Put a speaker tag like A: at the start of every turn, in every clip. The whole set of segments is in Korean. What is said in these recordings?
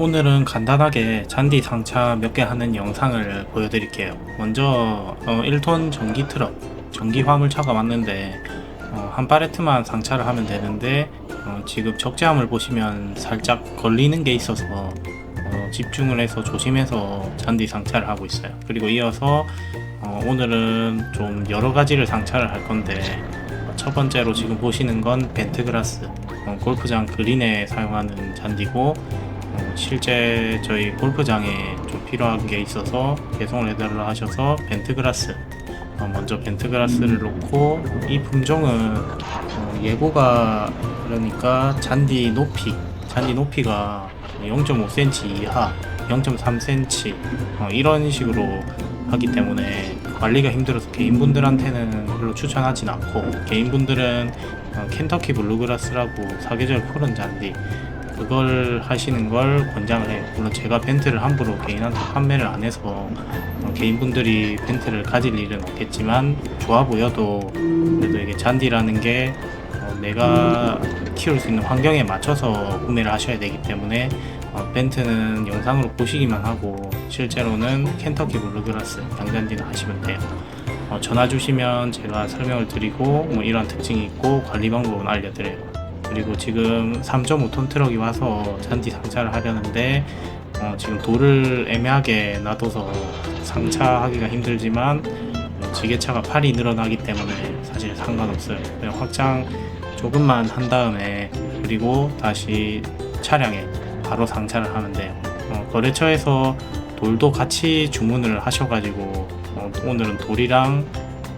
A: 오늘은 간단하게 잔디 상차 몇 개 하는 영상을 보여드릴게요. 먼저 어, 1톤 전기 트럭, 전기 화물차가 왔는데 어, 한 팔레트만 상차를 하면 되는데 어, 지금 적재함을 보시면 살짝 걸리는 게 있어서 어, 집중을 해서 조심해서 잔디 상차를 하고 있어요. 그리고 이어서 어, 오늘은 좀 여러 가지를 상차를 할 건데 어, 첫 번째로 지금 보시는 건 벤트그라스 어, 골프장 그린에 사용하는 잔디고 어, 실제 저희 골프장에 좀 필요한 게 있어서 배송을 해달라 하셔서 벤트그라스 어, 먼저 벤트그라스를 놓고 이 품종은 어, 예보가 그러니까 잔디 높이 잔디 높이가 0.5cm 이하 0.3cm 어, 이런 식으로 하기 때문에 관리가 힘들어서 개인분들한테는 별로 추천하진 않고 개인분들은 어, 켄터키 블루그라스라고 사계절 푸른 잔디 그걸 하시는 걸 권장을 해요. 물론 제가 벤트를 함부로 개인한테 판매를 안 해서 어, 개인분들이 벤트를 가질 일은 없겠지만 좋아 보여도 그래도 이게 잔디라는 게 어, 내가 키울 수 있는 환경에 맞춰서 구매를 하셔야 되기 때문에 어, 벤트는 영상으로 보시기만 하고 실제로는 켄터키 블루그라스 양잔디는 하시면 돼요. 어, 전화 주시면 제가 설명을 드리고 뭐 이런 특징이 있고 관리 방법은 알려드려요. 그리고 지금 3.5톤 트럭이 와서 잔디 상차를 하려는데 어, 지금 돌을 애매하게 놔둬서 상차하기가 힘들지만 어, 지게차가 팔이 늘어나기 때문에 사실 상관없어요. 그냥 확장 조금만 한 다음에 그리고 다시 차량에 바로 상차를 돼요. 어, 거래처에서 돌도 같이 주문을 하셔가지고 어, 오늘은 돌이랑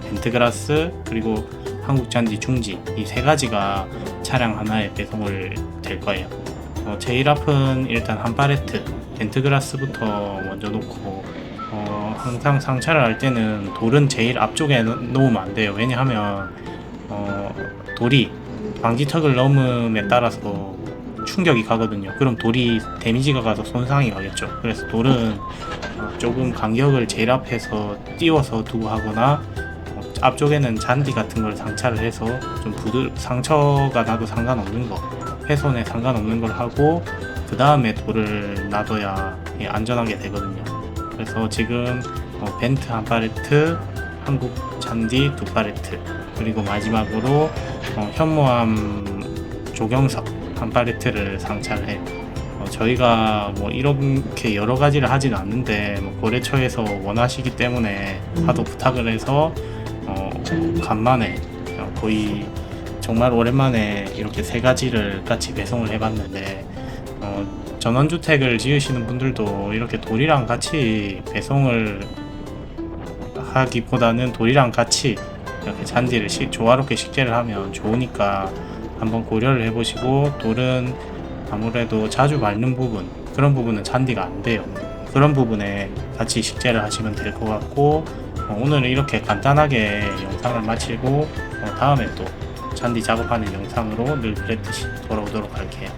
A: 벤트그라스 그리고 한국잔디 중지 이 세 가지가 차량 하나에 배송을 될 거예요. 어, 제일 앞은 일단 한 팔레트 벤트그라스부터 먼저 놓고 어, 항상 상차를 할 때는 돌은 제일 앞쪽에 놓- 놓으면 안 돼요. 왜냐하면 어, 돌이 방지턱을 넘음에 따라서 충격이 가거든요. 그럼 돌이 데미지가 가서 손상이 가겠죠. 그래서 돌은 어, 조금 간격을 제일 앞에서 띄워서 두고 하거나 어, 앞쪽에는 잔디 같은 걸 상차를 해서 좀 부드 상처가 나도 상관없는 거 훼손에 상관없는 걸 하고 그 다음에 돌을 놔둬야 예, 안전하게 되거든요. 그래서 지금 어, 벤트 한 팔레트, 한국 잔디 두 팔레트, 그리고 마지막으로 어, 현모암 조경석 한 팔레트를 상차를 해요. 어, 저희가 뭐 이렇게 여러 가지를 하지는 않는데 뭐 거래처에서 원하시기 때문에 하도 부탁을 해서 어, 간만에 어, 거의 정말 오랜만에 이렇게 세 가지를 같이 배송을 해봤는데 어, 전원주택을 지으시는 분들도 이렇게 돌이랑 같이 배송을 하기보다는 돌이랑 같이 이렇게 잔디를 시- 조화롭게 식재를 하면 좋으니까 한번 고려를 해보시고 돌은 아무래도 자주 밟는 부분 그런 부분은 잔디가 안 돼요. 그런 부분에 같이 식재를 하시면 될 것 같고 어, 오늘은 이렇게 간단하게 영상을 마치고 어, 다음에 또 잔디 작업하는 영상으로 늘 그랬듯이 돌아오도록 할게요.